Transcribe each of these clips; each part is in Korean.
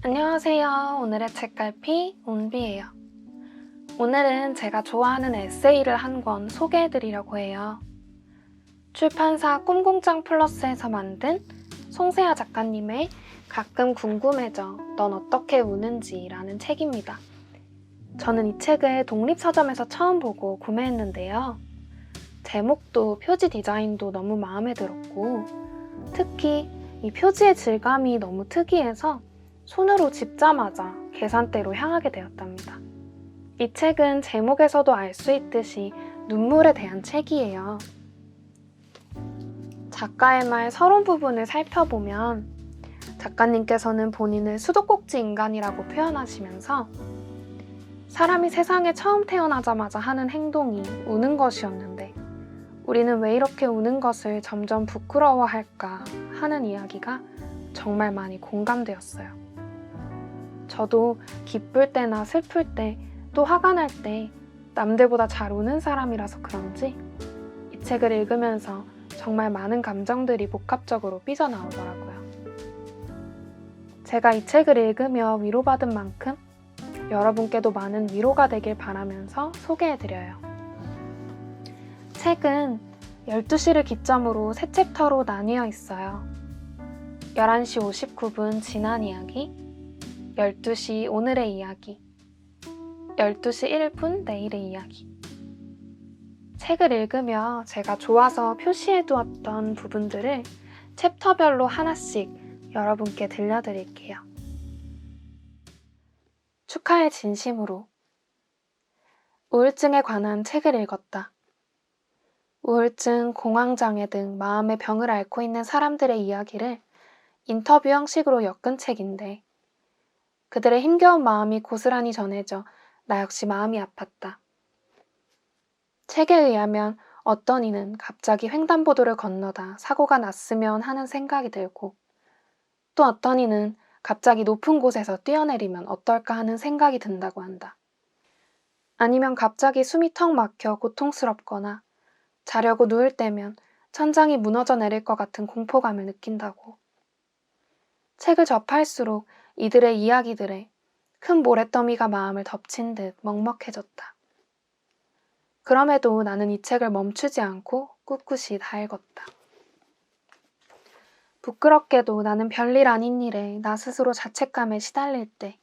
안녕하세요. 오늘의 책갈피 온비예요. 오늘은 제가 좋아하는 에세이를 한 권 소개해드리려고 해요. 출판사 꿈공장 플러스에서 만든 송세아 작가님의 가끔 궁금해져 넌 어떻게 우는지 라는 책입니다. 저는 이 책을 독립서점에서 처음 보고 구매했는데요. 제목도 표지 디자인도 너무 마음에 들었고 특히 이 표지의 질감이 너무 특이해서 손으로 집자마자 계산대로 향하게 되었답니다. 이 책은 제목에서도 알 수 있듯이 눈물에 대한 책이에요. 작가의 말 서론 부분을 살펴보면 작가님께서는 본인을 수도꼭지 인간이라고 표현하시면서 사람이 세상에 처음 태어나자마자 하는 행동이 우는 것이었는데 우리는 왜 이렇게 우는 것을 점점 부끄러워할까 하는 이야기가 정말 많이 공감되었어요. 저도 기쁠 때나 슬플 때 또 화가 날 때 남들보다 잘 우는 사람이라서 그런지 이 책을 읽으면서 정말 많은 감정들이 복합적으로 삐져나오더라고요. 제가 이 책을 읽으며 위로받은 만큼 여러분께도 많은 위로가 되길 바라면서 소개해드려요. 책은 12시를 기점으로 세 챕터로 나뉘어 있어요. 11시 59분 지난 이야기, 12시 오늘의 이야기, 12시 1분 내일의 이야기. 책을 읽으며 제가 좋아서 표시해 두었던 부분들을 챕터별로 하나씩 여러분께 들려드릴게요. 축하의 진심으로. 우울증에 관한 책을 읽었다. 우울증, 공황장애 등 마음의 병을 앓고 있는 사람들의 이야기를 인터뷰 형식으로 엮은 책인데 그들의 힘겨운 마음이 고스란히 전해져 나 역시 마음이 아팠다. 책에 의하면 어떤 이는 갑자기 횡단보도를 건너다 사고가 났으면 하는 생각이 들고 또 어떤 이는 갑자기 높은 곳에서 뛰어내리면 어떨까 하는 생각이 든다고 한다. 아니면 갑자기 숨이 턱 막혀 고통스럽거나 자려고 누울 때면 천장이 무너져 내릴 것 같은 공포감을 느낀다고. 책을 접할수록 이들의 이야기들에 큰 모래더미가 마음을 덮친 듯 먹먹해졌다. 그럼에도 나는 이 책을 멈추지 않고 꿋꿋이 다 읽었다. 부끄럽게도 나는 별일 아닌 일에 나 스스로 자책감에 시달릴 때,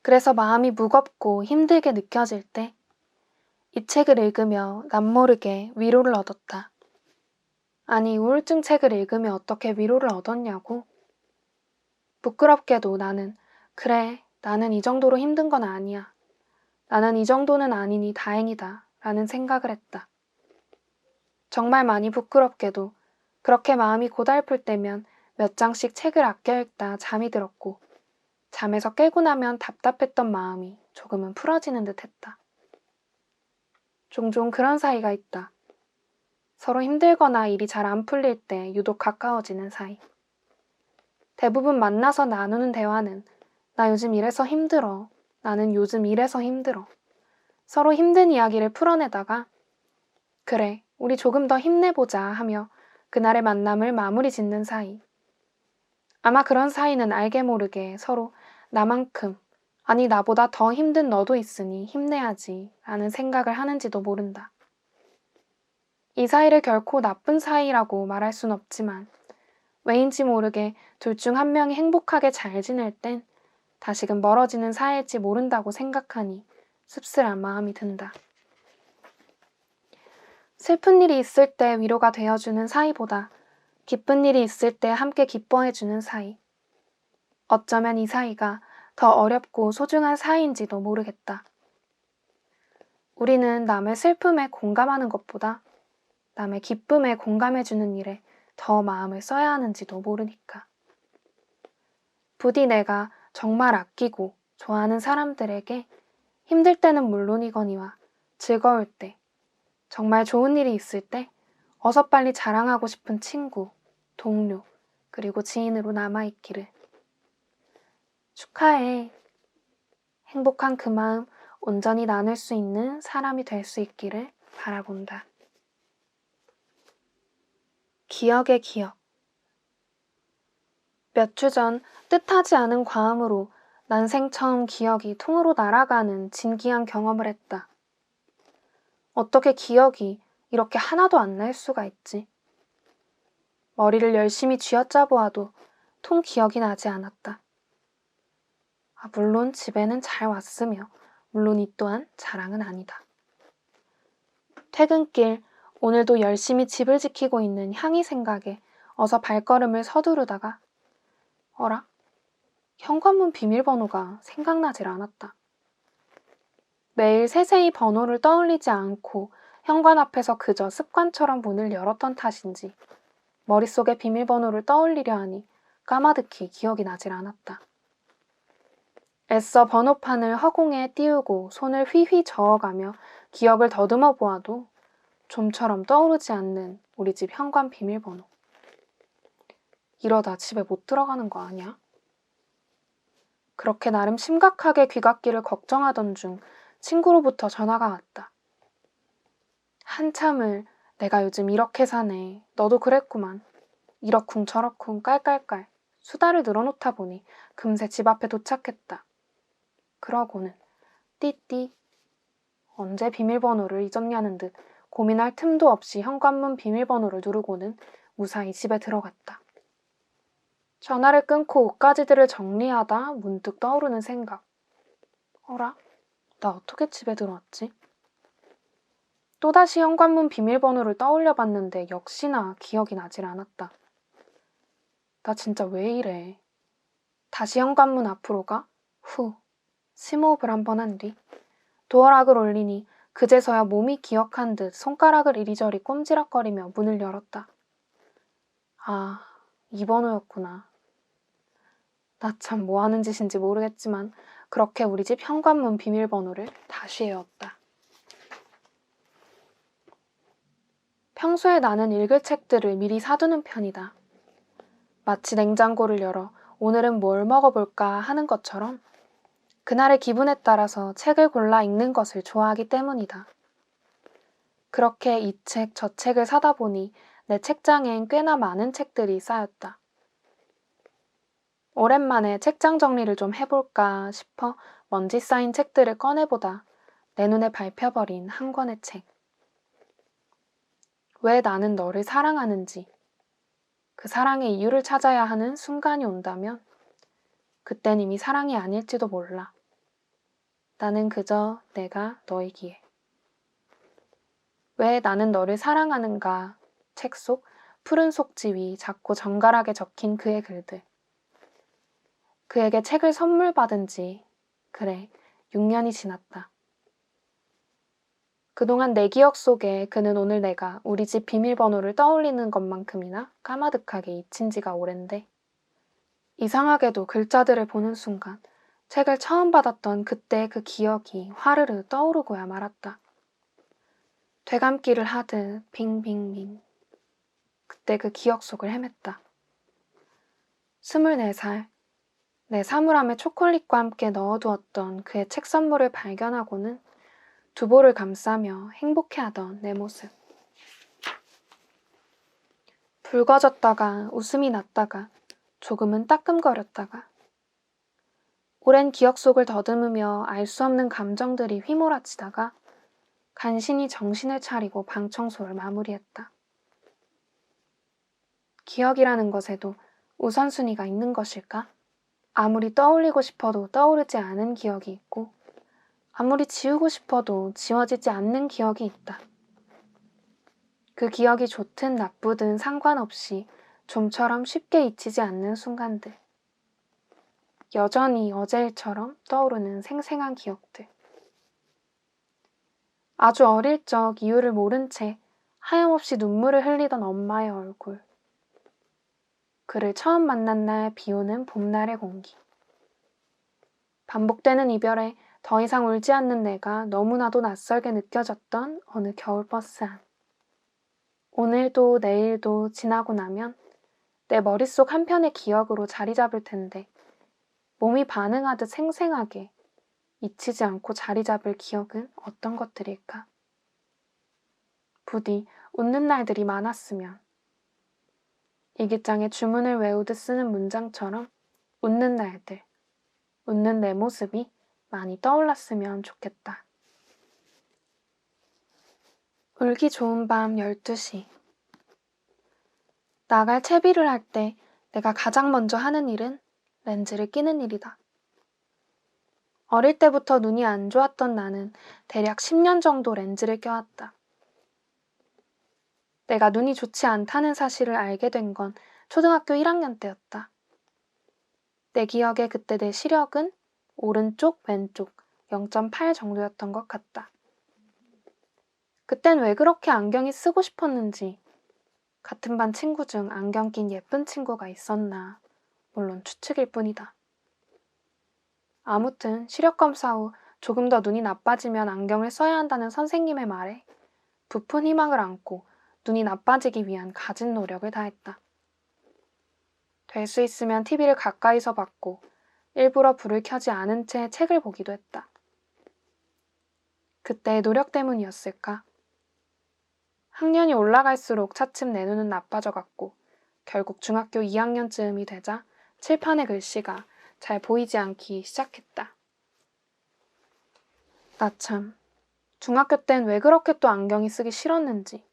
그래서 마음이 무겁고 힘들게 느껴질 때, 이 책을 읽으며 남모르게 위로를 얻었다. 아니, 우울증 책을 읽으며 어떻게 위로를 얻었냐고? 부끄럽게도 나는, 그래, 나는 이 정도로 힘든 건 아니야. 나는 이 정도는 아니니 다행이다. 라는 생각을 했다. 정말 많이 부끄럽게도 그렇게 마음이 고달플 때면 몇 장씩 책을 아껴 읽다 잠이 들었고 잠에서 깨고 나면 답답했던 마음이 조금은 풀어지는 듯 했다. 종종 그런 사이가 있다. 서로 힘들거나 일이 잘 안 풀릴 때 유독 가까워지는 사이. 대부분 만나서 나누는 대화는 나 요즘 이래서 힘들어. 나는 요즘 이래서 힘들어. 서로 힘든 이야기를 풀어내다가 그래, 우리 조금 더 힘내보자 하며 그날의 만남을 마무리 짓는 사이. 아마 그런 사이는 알게 모르게 서로 나만큼, 아니 나보다 더 힘든 너도 있으니 힘내야지 라는 생각을 하는지도 모른다. 이 사이를 결코 나쁜 사이라고 말할 순 없지만 왜인지 모르게 둘 중 한 명이 행복하게 잘 지낼 땐 다시금 멀어지는 사이일지 모른다고 생각하니 씁쓸한 마음이 든다. 슬픈 일이 있을 때 위로가 되어주는 사이보다 기쁜 일이 있을 때 함께 기뻐해주는 사이. 어쩌면 이 사이가 더 어렵고 소중한 사이인지도 모르겠다. 우리는 남의 슬픔에 공감하는 것보다 남의 기쁨에 공감해주는 일에 더 마음을 써야 하는지도 모르니까. 부디 내가 정말 아끼고 좋아하는 사람들에게 힘들 때는 물론이거니와 즐거울 때, 정말 좋은 일이 있을 때 어서 빨리 자랑하고 싶은 친구, 동료, 그리고 지인으로 남아있기를. 축하해. 행복한 그 마음 온전히 나눌 수 있는 사람이 될 수 있기를 바라본다. 기억의 기억. 몇 주 전 뜻하지 않은 과음으로 난생 처음 기억이 통으로 날아가는 진기한 경험을 했다. 어떻게 기억이 이렇게 하나도 안 날 수가 있지? 머리를 열심히 쥐어짜 보아도 통 기억이 나지 않았다. 아, 물론 집에는 잘 왔으며, 물론 이 또한 자랑은 아니다. 퇴근길, 오늘도 열심히 집을 지키고 있는 향이 생각에 어서 발걸음을 서두르다가, 어라? 현관문 비밀번호가 생각나질 않았다. 매일 세세히 번호를 떠올리지 않고 현관 앞에서 그저 습관처럼 문을 열었던 탓인지 머릿속에 비밀번호를 떠올리려 하니 까마득히 기억이 나질 않았다. 애써 번호판을 허공에 띄우고 손을 휘휘 저어가며 기억을 더듬어 보아도 좀처럼 떠오르지 않는 우리 집 현관 비밀번호. 이러다 집에 못 들어가는 거 아니야? 그렇게 나름 심각하게 귀갓길을 걱정하던 중 친구로부터 전화가 왔다. 한참을 내가 요즘 이렇게 사네. 너도 그랬구만. 이러쿵저러쿵 깔깔깔 수다를 늘어놓다 보니 금세 집 앞에 도착했다. 그러고는 띠띠 언제 비밀번호를 잊었냐는 듯 고민할 틈도 없이 현관문 비밀번호를 누르고는 무사히 집에 들어갔다. 전화를 끊고 옷가지들을 정리하다 문득 떠오르는 생각. 어라? 나 어떻게 집에 들어왔지? 또다시 현관문 비밀번호를 떠올려 봤는데 역시나 기억이 나질 않았다. 나 진짜 왜 이래? 다시 현관문 앞으로 가? 후. 심호흡을 한 번 한 뒤 도어락을 올리니 그제서야 몸이 기억한 듯 손가락을 이리저리 꼼지락거리며 문을 열었다. 아, 이 번호였구나. 나 참 뭐 하는 짓인지 모르겠지만 그렇게 우리 집 현관문 비밀번호를 다시 외웠다. 평소에 나는 읽을 책들을 미리 사두는 편이다. 마치 냉장고를 열어 오늘은 뭘 먹어볼까 하는 것처럼 그날의 기분에 따라서 책을 골라 읽는 것을 좋아하기 때문이다. 그렇게 이 책, 저 책을 사다 보니 내 책장엔 꽤나 많은 책들이 쌓였다. 오랜만에 책장 정리를 좀 해볼까 싶어 먼지 쌓인 책들을 꺼내보다 내 눈에 밟혀버린 한 권의 책. 왜 나는 너를 사랑하는지, 그 사랑의 이유를 찾아야 하는 순간이 온다면, 그땐 이미 사랑이 아닐지도 몰라. 나는 그저 내가 너이기에. 왜 나는 너를 사랑하는가? 책 속 푸른 속지 위 작고 정갈하게 적힌 그의 글들. 그에게 책을 선물 받은 지, 그래, 6년이 지났다. 그동안 내 기억 속에 그는 오늘 내가 우리 집 비밀번호를 떠올리는 것만큼이나 까마득하게 잊힌 지가 오랜데 이상하게도 글자들을 보는 순간 책을 처음 받았던 그때 그 기억이 화르르 떠오르고야 말았다. 되감기를 하듯 빙빙빙 그때 그 기억 속을 헤맸다. 스물네 살, 내 사물함에 초콜릿과 함께 넣어두었던 그의 책 선물을 발견하고는 두보를 감싸며 행복해하던 내 모습. 붉어졌다가 웃음이 났다가 조금은 따끔거렸다가 오랜 기억 속을 더듬으며 알 수 없는 감정들이 휘몰아치다가 간신히 정신을 차리고 방 청소를 마무리했다. 기억이라는 것에도 우선순위가 있는 것일까? 아무리 떠올리고 싶어도 떠오르지 않은 기억이 있고 아무리 지우고 싶어도 지워지지 않는 기억이 있다. 그 기억이 좋든 나쁘든 상관없이 좀처럼 쉽게 잊히지 않는 순간들. 여전히 어제일처럼 떠오르는 생생한 기억들. 아주 어릴 적 이유를 모른 채 하염없이 눈물을 흘리던 엄마의 얼굴. 그를 처음 만난 날 비 오는 봄날의 공기. 반복되는 이별에 더 이상 울지 않는 내가 너무나도 낯설게 느껴졌던 어느 겨울버스 안. 오늘도 내일도 지나고 나면 내 머릿속 한편의 기억으로 자리 잡을 텐데 몸이 반응하듯 생생하게 잊히지 않고 자리 잡을 기억은 어떤 것들일까? 부디 웃는 날들이 많았으면 일기장에 주문을 외우듯 쓰는 문장처럼 웃는 날들, 웃는 내 모습이 많이 떠올랐으면 좋겠다. 울기 좋은 밤 12시. 나갈 채비를 할 때 내가 가장 먼저 하는 일은 렌즈를 끼는 일이다. 어릴 때부터 눈이 안 좋았던 나는 대략 10년 정도 렌즈를 껴왔다. 내가 눈이 좋지 않다는 사실을 알게 된 건 초등학교 1학년 때였다. 내 기억에 그때 내 시력은 오른쪽, 왼쪽 0.8 정도였던 것 같다. 그땐 왜 그렇게 안경이 쓰고 싶었는지, 같은 반 친구 중 안경 낀 예쁜 친구가 있었나, 물론 추측일 뿐이다. 아무튼 시력 검사 후 조금 더 눈이 나빠지면 안경을 써야 한다는 선생님의 말에 부푼 희망을 안고 눈이 나빠지기 위한 갖은 노력을 다했다. 될 수 있으면 TV를 가까이서 봤고 일부러 불을 켜지 않은 채 책을 보기도 했다. 그때의 노력 때문이었을까? 학년이 올라갈수록 차츰 내 눈은 나빠져 갔고 결국 중학교 2학년쯤이 되자 칠판의 글씨가 잘 보이지 않기 시작했다. 나 참, 중학교 땐 왜 그렇게 또 안경이 쓰기 싫었는지.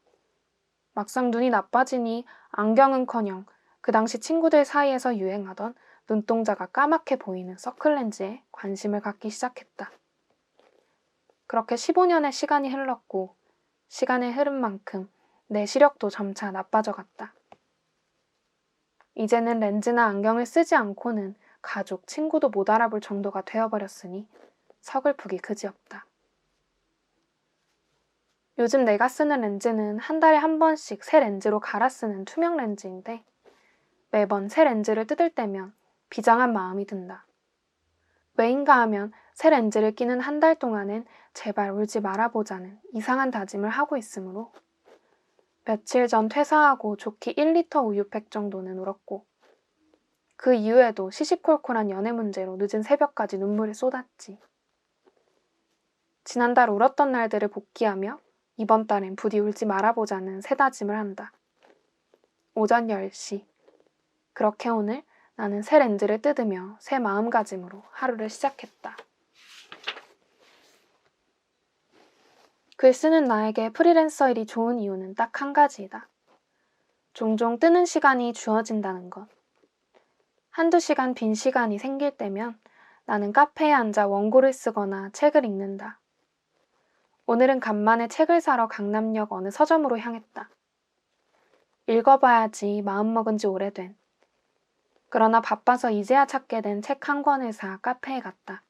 막상 눈이 나빠지니 안경은커녕 그 당시 친구들 사이에서 유행하던 눈동자가 까맣게 보이는 서클렌즈에 관심을 갖기 시작했다. 그렇게 15년의 시간이 흘렀고 시간의 흐른 만큼 내 시력도 점차 나빠져 갔다. 이제는 렌즈나 안경을 쓰지 않고는 가족, 친구도 못 알아볼 정도가 되어버렸으니 서글프기 그지없다. 요즘 내가 쓰는 렌즈는 한 달에 한 번씩 새 렌즈로 갈아 쓰는 투명 렌즈인데 매번 새 렌즈를 뜯을 때면 비장한 마음이 든다. 왜인가 하면 새 렌즈를 끼는 한 달 동안은 제발 울지 말아보자는 이상한 다짐을 하고 있으므로 며칠 전 퇴사하고 좋기 1리터 우유팩 정도는 울었고 그 이후에도 시시콜콜한 연애 문제로 늦은 새벽까지 눈물을 쏟았지. 지난달 울었던 날들을 복귀하며 이번 달엔 부디 울지 말아보자는 새다짐을 한다. 오전 10시. 그렇게 오늘 나는 새 렌즈를 뜯으며 새 마음가짐으로 하루를 시작했다. 글 쓰는 나에게 프리랜서 일이 좋은 이유는 딱 한 가지이다. 종종 뜨는 시간이 주어진다는 것. 한두 시간 빈 시간이 생길 때면 나는 카페에 앉아 원고를 쓰거나 책을 읽는다. 오늘은 간만에 책을 사러 강남역 어느 서점으로 향했다. 읽어봐야지 마음먹은 지 오래된. 그러나 바빠서 이제야 찾게 된 책 한 권을 사 카페에 갔다.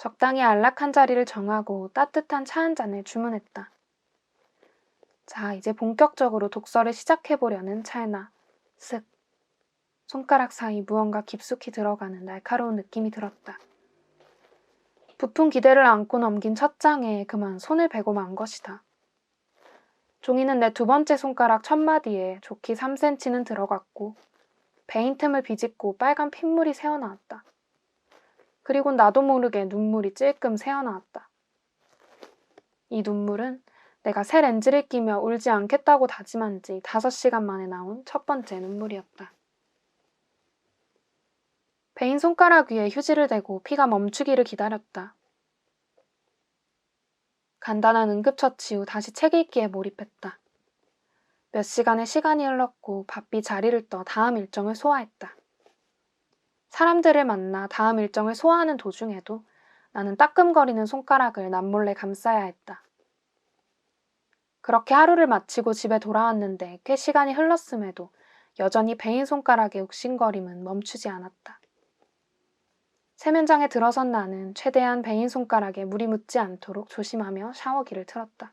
적당히 안락한 자리를 정하고 따뜻한 차 한 잔을 주문했다. 자, 이제 본격적으로 독서를 시작해보려는 찰나, 쓱. 손가락 사이 무언가 깊숙이 들어가는 날카로운 느낌이 들었다. 부푼 기대를 안고 넘긴 첫 장에 그만 손을 베고 만 것이다. 종이는 내 두 번째 손가락 첫 마디에 좋기 3cm는 들어갔고 베인 틈을 비집고 빨간 핏물이 새어나왔다. 그리고 나도 모르게 눈물이 찔끔 새어나왔다. 이 눈물은 내가 새 렌즈를 끼며 울지 않겠다고 다짐한 지 5시간 만에 나온 첫 번째 눈물이었다. 베인 손가락 위에 휴지를 대고 피가 멈추기를 기다렸다. 간단한 응급처치 후 다시 책 읽기에 몰입했다. 몇 시간의 시간이 흘렀고 바삐 자리를 떠 다음 일정을 소화했다. 사람들을 만나 다음 일정을 소화하는 도중에도 나는 따끔거리는 손가락을 남몰래 감싸야 했다. 그렇게 하루를 마치고 집에 돌아왔는데 꽤 시간이 흘렀음에도 여전히 베인 손가락의 욱신거림은 멈추지 않았다. 세면장에 들어선 나는 최대한 베인 손가락에 물이 묻지 않도록 조심하며 샤워기를 틀었다.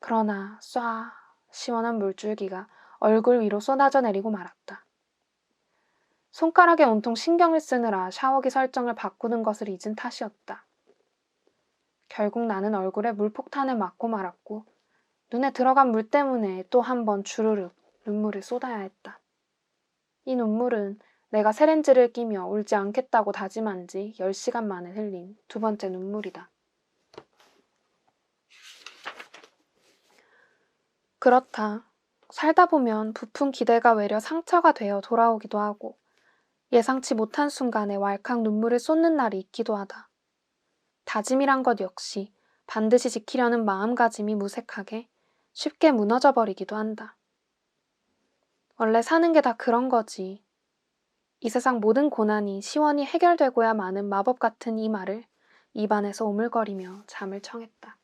그러나 쏴 시원한 물줄기가 얼굴 위로 쏟아져 내리고 말았다. 손가락에 온통 신경을 쓰느라 샤워기 설정을 바꾸는 것을 잊은 탓이었다. 결국 나는 얼굴에 물폭탄을 맞고 말았고 눈에 들어간 물 때문에 또 한 번 주르륵 눈물을 쏟아야 했다. 이 눈물은 내가 세렌즈를 끼며 울지 않겠다고 다짐한 지 10시간 만에 흘린 두 번째 눈물이다. 그렇다. 살다 보면 부푼 기대가 외려 상처가 되어 돌아오기도 하고 예상치 못한 순간에 왈칵 눈물을 쏟는 날이 있기도 하다. 다짐이란 것 역시 반드시 지키려는 마음가짐이 무색하게 쉽게 무너져 버리기도 한다. 원래 사는 게 다 그런 거지. 이 세상 모든 고난이 시원히 해결되고야 마는 마법 같은 이 말을 입안에서 오물거리며 잠을 청했다.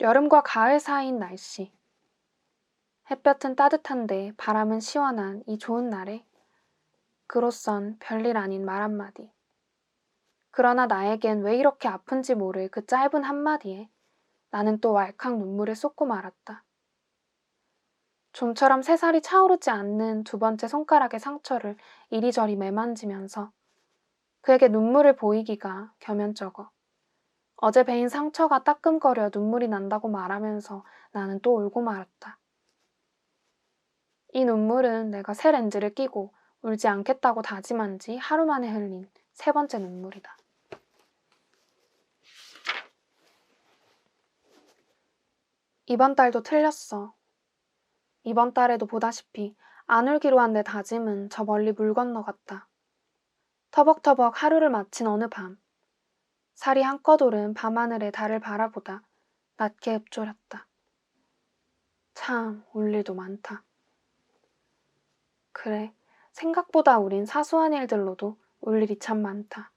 여름과 가을 사이인 날씨. 햇볕은 따뜻한데 바람은 시원한 이 좋은 날에 그로선 별일 아닌 말 한마디. 그러나 나에겐 왜 이렇게 아픈지 모를 그 짧은 한마디에 나는 또 왈칵 눈물을 쏟고 말았다. 좀처럼 새살이 차오르지 않는 두 번째 손가락의 상처를 이리저리 매만지면서 그에게 눈물을 보이기가 겸연쩍어. 어제 베인 상처가 따끔거려 눈물이 난다고 말하면서 나는 또 울고 말았다. 이 눈물은 내가 새 렌즈를 끼고 울지 않겠다고 다짐한 지 하루 만에 흘린 세 번째 눈물이다. 이번 달도 틀렸어. 이번 달에도 보다시피 안 울기로 한 내 다짐은 저 멀리 물 건너 갔다. 터벅터벅 하루를 마친 어느 밤, 살이 한껏 오른 밤하늘의 달을 바라보다 낮게 읊조렸다. 참, 울 일도 많다. 그래, 생각보다 우린 사소한 일들로도 울 일이 참 많다.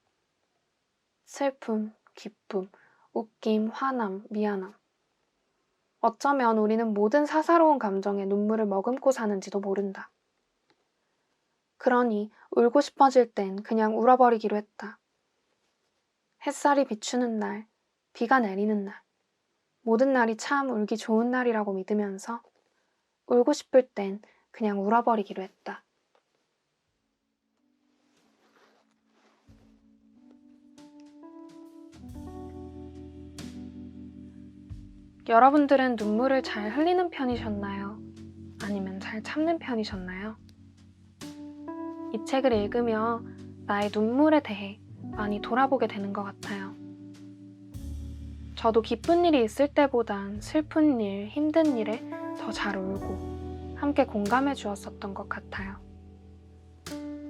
슬픔, 기쁨, 웃김, 화남, 미안함. 어쩌면 우리는 모든 사사로운 감정에 눈물을 머금고 사는지도 모른다. 그러니 울고 싶어질 땐 그냥 울어버리기로 했다. 햇살이 비추는 날, 비가 내리는 날, 모든 날이 참 울기 좋은 날이라고 믿으면서 울고 싶을 땐 그냥 울어버리기로 했다. 여러분들은 눈물을 잘 흘리는 편이셨나요? 아니면 잘 참는 편이셨나요? 이 책을 읽으며 나의 눈물에 대해 많이 돌아보게 되는 것 같아요. 저도 기쁜 일이 있을 때보단 슬픈 일, 힘든 일에 더 잘 울고 함께 공감해 주었었던 것 같아요.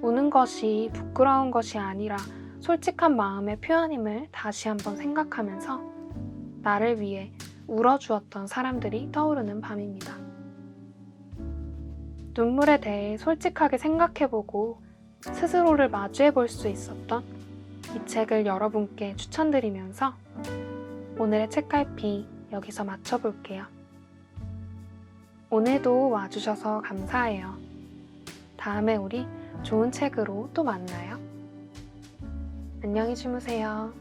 우는 것이 부끄러운 것이 아니라 솔직한 마음의 표현임을 다시 한번 생각하면서 나를 위해 울어주었던 사람들이 떠오르는 밤입니다. 눈물에 대해 솔직하게 생각해보고 스스로를 마주해 볼 수 있었던 이 책을 여러분께 추천드리면서 오늘의 책갈피 여기서 마쳐볼게요. 오늘도 와주셔서 감사해요. 다음에 우리 좋은 책으로 또 만나요. 안녕히 주무세요.